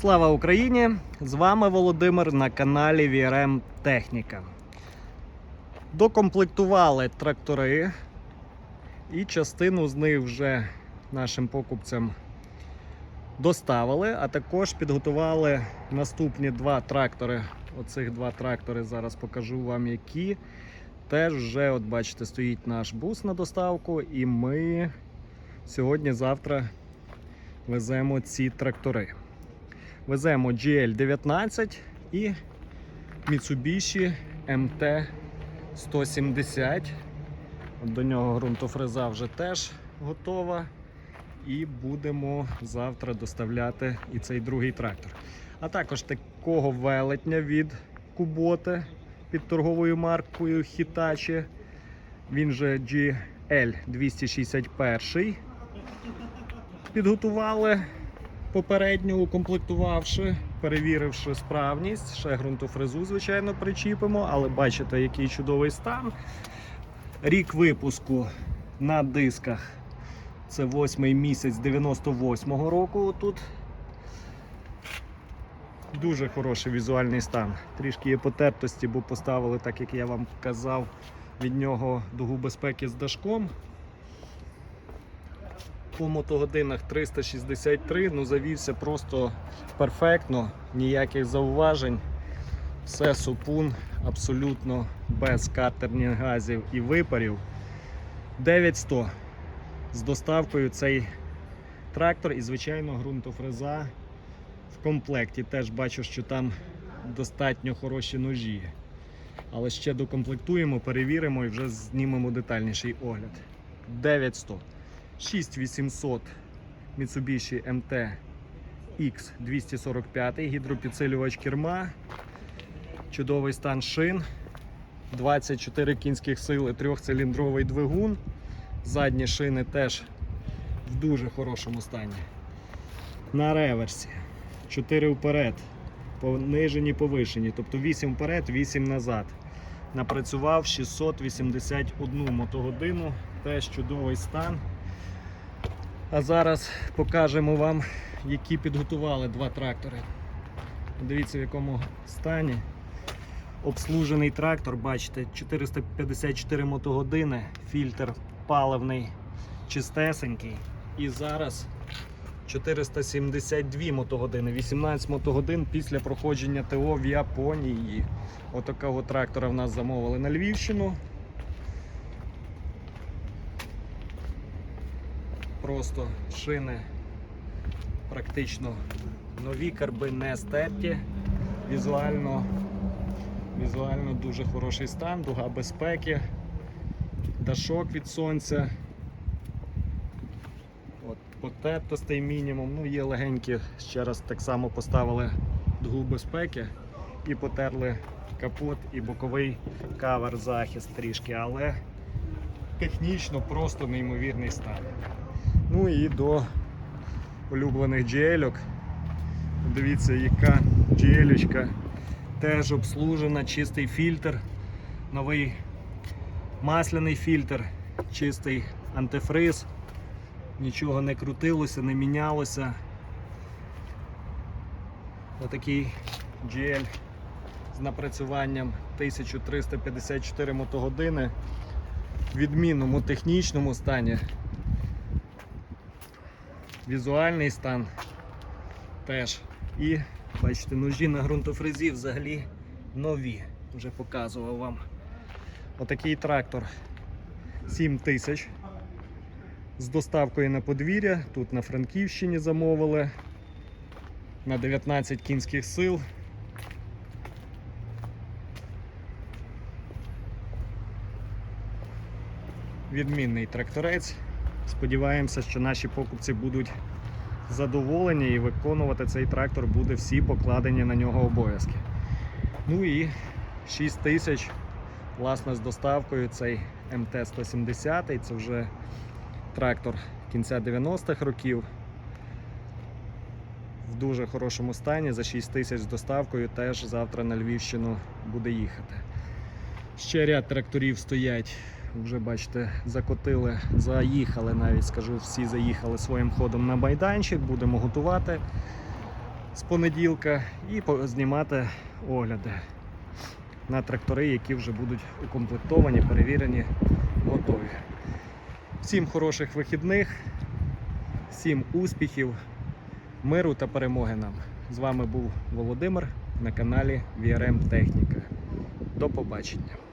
Слава Україні! З вами Володимир на каналі VRM Техніка. Докомплектували трактори, і частину з них вже нашим покупцям доставили, а також підготували наступні два трактори. Оцих два трактори зараз покажу вам, які. Теж вже, от бачите, стоїть наш бус на доставку, і ми сьогодні-завтра веземо ці трактори. Веземо GL19 і Mitsubishi MT-170. До нього ґрунтофреза вже теж готова. І будемо завтра доставляти і цей другий трактор. А також такого велетня від Куботи під торговою маркою Hitachi. Він же GL261. Підготували попередньо укомплектувавши, перевіривши справність. Ще ґрунтофрезу, звичайно, причіпимо, але бачите, який чудовий стан. Рік випуску на дисках. Це восьмий місяць 98-го року. Тут дуже хороший візуальний стан. Трішки є потертості, бо поставили, так як я вам казав, від нього дугу безпеки з дашком. По мотогодинах 363, ну завівся просто перфектно, ніяких зауважень. Все супун, абсолютно без картерних газів і випарів. 9100 з доставкою цей трактор і, звичайно, ґрунтофреза в комплекті. Теж бачу, що там достатньо хороші ножі. Але ще докомплектуємо, перевіримо і вже знімемо детальніший огляд. 9100. 6800 Mitsubishi MT X245, гідропідсилювач керма, чудовий стан шин, 24 кінських сили, трьохциліндровий двигун. Задні шини теж в дуже хорошому стані. На реверсі. 4 вперед, понижені, повишені, тобто 8 вперед, 8 назад. Напрацював 681 мотогодину, теж чудовий стан. А зараз покажемо вам, які підготували два трактори. Дивіться, в якому стані. Обслужений трактор, бачите, 454 мотогодини, фільтр паливний, чистесенький. І зараз 472 мотогодини, 18 мотогодин після проходження ТО в Японії. Отакого трактора в нас замовили на Львівщину. Просто шини практично нові, карби не стерті. Візуально, візуально дуже хороший стан, дуга безпеки, дашок від сонця. От, Потертостей мінімум. Ну, є легенькі, ще раз так само поставили дугу безпеки і потерли капот і боковий кавер захист трішки, але технічно просто неймовірний стан. Ну і до улюблених GL. Дивіться, яка GL теж обслужена, чистий фільтр, новий масляний фільтр, чистий антифриз, нічого не крутилося, не мінялося. Отакий GL з напрацюванням 1354 мотогодини в відмінному технічному стані. Візуальний стан теж. І бачите, ножі на ґрунтофрезі взагалі нові. Вже показував вам. Отакий трактор 7 тисяч з доставкою на подвір'я. Тут на Франківщині замовили на 19 кінських сил. Відмінний тракторець. Сподіваємося, що наші покупці будуть задоволені і виконувати цей трактор буде всі покладені на нього обов'язки. Ну і 6 тисяч власне з доставкою цей МТ-170, це вже трактор кінця 90-х років. В дуже хорошому стані за 6 тисяч з доставкою теж завтра на Львівщину буде їхати. Ще ряд тракторів стоять вже бачите, закотили, заїхали навіть, скажу, всі заїхали своїм ходом на майданчик, будемо готувати. з понеділка і знімати огляди на трактори, які вже будуть укомплектовані, перевірені, готові. Всім хороших вихідних, всім успіхів, миру та перемоги нам. З вами був Володимир на каналі VRM Техніка. До побачення.